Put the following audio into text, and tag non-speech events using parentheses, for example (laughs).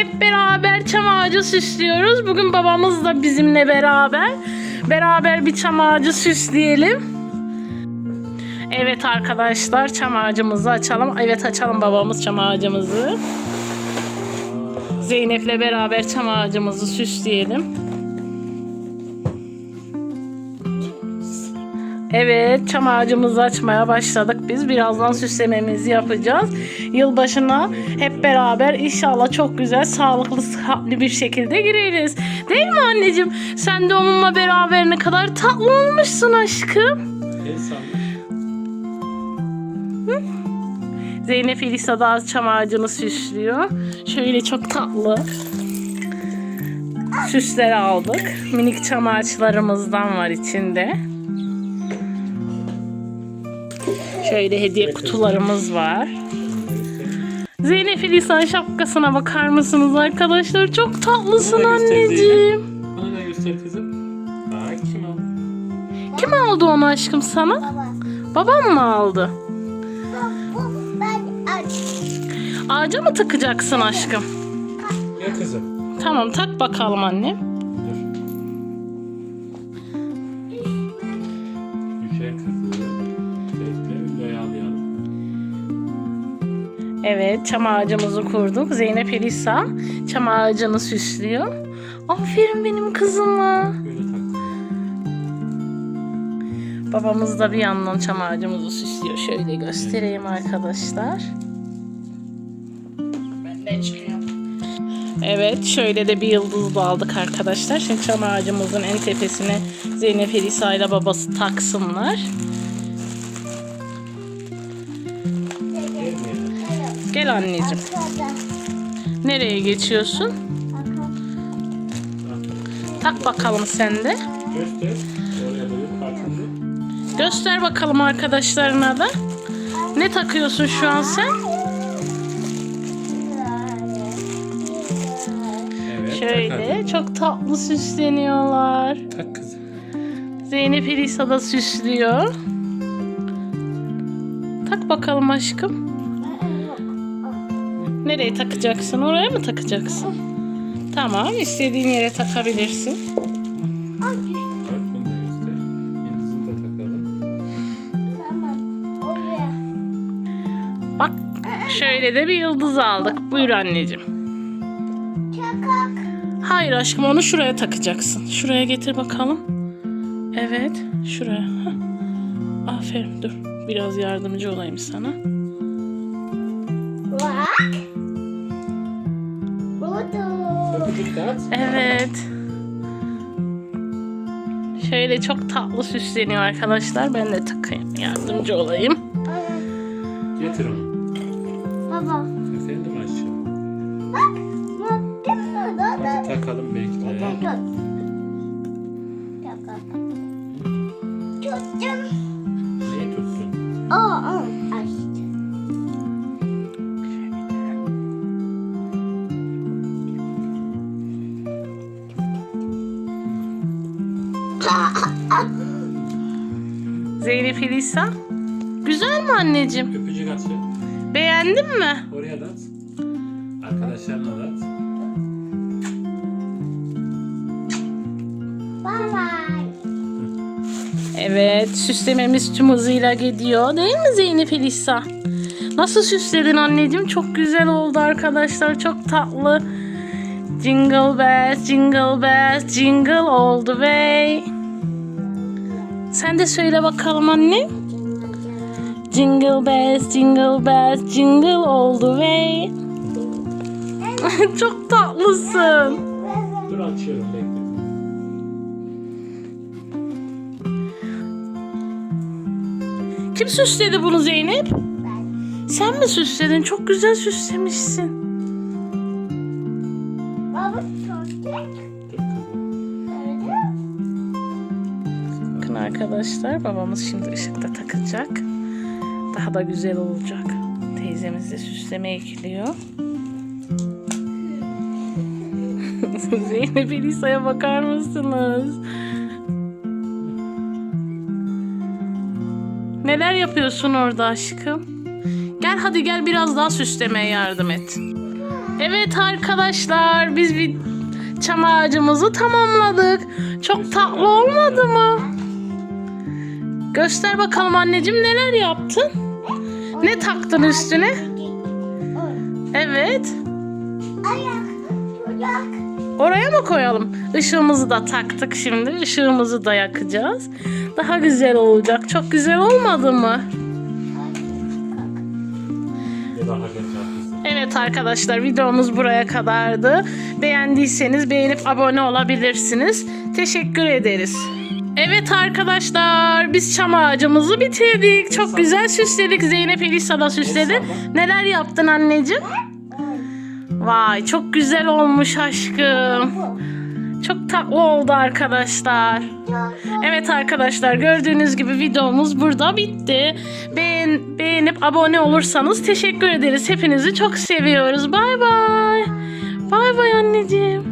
hep beraber çam ağacı süslüyoruz. Bugün babamız da bizimle beraber. Beraber bir çam ağacı süsleyelim. Evet arkadaşlar çam ağacımızı açalım. Evet açalım babamız çam ağacımızı. Zeynep'le beraber çam ağacımızı süsleyelim. Evet, çam ağacımızı açmaya başladık biz. Birazdan süslememizi yapacağız. Yılbaşına hep beraber inşallah çok güzel, sağlıklı, sıhhatli bir şekilde gireriz. Değil mi anneciğim? Sen de onunla beraber ne kadar tatlı olmuşsun aşkım. Salla. Zeynep Elisa da çam ağacını süslüyor. Şöyle çok tatlı süsler aldık. Minik çam ağaçlarımızdan var içinde. Şöyle hediye kutularımız var. Zeynep Elisa şapkasına bakar mısınız arkadaşlar? Çok tatlısın Bana da göster anneciğim. Bana da göster kızım. Bak kim aldı? Kim aldı onu aşkım sana? Baba. Babam mı aldı? Bu ben aç. Ağaca mı takacaksın aşkım? Ya kızım. Tamam tak bakalım annem. Evet, çam ağacımızı kurduk. Zeynep Elisa çam ağacını süslüyor. Aferin benim kızıma. Babamız da bir yandan çam ağacımızı süslüyor. Şöyle göstereyim arkadaşlar. Evet, şöyle de bir yıldız da aldık arkadaşlar. Şimdi çam ağacımızın en tepesine Zeynep Elisa ile babası taksınlar. Gel anneciğim. Nereye geçiyorsun? Tak bakalım sen de. Göster. Bakalım arkadaşlarına da. Ne takıyorsun şu an sen? Evet. Şöyle çok tatlı süsleniyorlar. Tak, tak kızım. Zeynep Elisa da süslüyor. Tak bakalım aşkım. Nereye takacaksın? Oraya mı takacaksın? Tamam, istediğin yere takabilirsin. Bak şöyle de bir yıldız aldık. Buyur anneciğim. Hayır aşkım onu şuraya takacaksın. Şuraya getir bakalım. Evet, şuraya. Aferin dur. Biraz yardımcı olayım sana. Öpücük de at. Evet. Şöyle çok tatlı süsleniyor arkadaşlar. Ben de takayım. Yardımcı olayım. Getir onu. Baba. Efendim aşkım. Bak. Hadi takalım bekle. Tuttum. (laughs) Zeynep Elisa. Güzel mi anneciğim? Öpücük at. Beğendin mi? Oraya da at. Arkadaşlarına da at. Bye bye. Evet süslememiz tüm hızıyla gidiyor. Değil mi Zeynep Elisa? Nasıl süsledin anneciğim? Çok güzel oldu arkadaşlar. Çok tatlı. Jingle bells, jingle bells, jingle all the way. Sen de söyle bakalım anne. Jingle bells, jingle bells, jingle all the way. (laughs) Çok tatlısın. Dur açıyorum bekle. Kim süsledi bunu Zeynep? Ben. Sen mi süsledin? Çok güzel süslemişsin. Baba tuttum. Arkadaşlar babamız şimdi ışıkta takacak. Daha da güzel olacak. Teyzemiz de süsleme ekliyor. (laughs) Zeynep Elisa'ya bakar mısınız? Neler yapıyorsun orada aşkım? Gel hadi gel biraz daha süslemeye yardım et. Evet arkadaşlar biz bir çam ağacımızı tamamladık. Çok tatlı olmadı mı? Göster bakalım anneciğim neler yaptın? Ne taktın üstüne? Evet. Oraya mı koyalım? Işığımızı da taktık şimdi. Işığımızı da yakacağız. Daha güzel olacak. Çok güzel olmadı mı? Evet arkadaşlar videomuz buraya kadardı. Beğendiyseniz beğenip abone olabilirsiniz. Teşekkür ederiz. Evet arkadaşlar biz çam ağacımızı bitirdik. Çok güzel süsledik. Zeynep Elisa da süsledi. Neler yaptın anneciğim? Vay çok güzel olmuş aşkım. Çok tatlı oldu arkadaşlar. Evet arkadaşlar gördüğünüz gibi videomuz burada bitti. Beğen, beğenip abone olursanız teşekkür ederiz. Hepinizi çok seviyoruz. Bay bay. Bay bay anneciğim.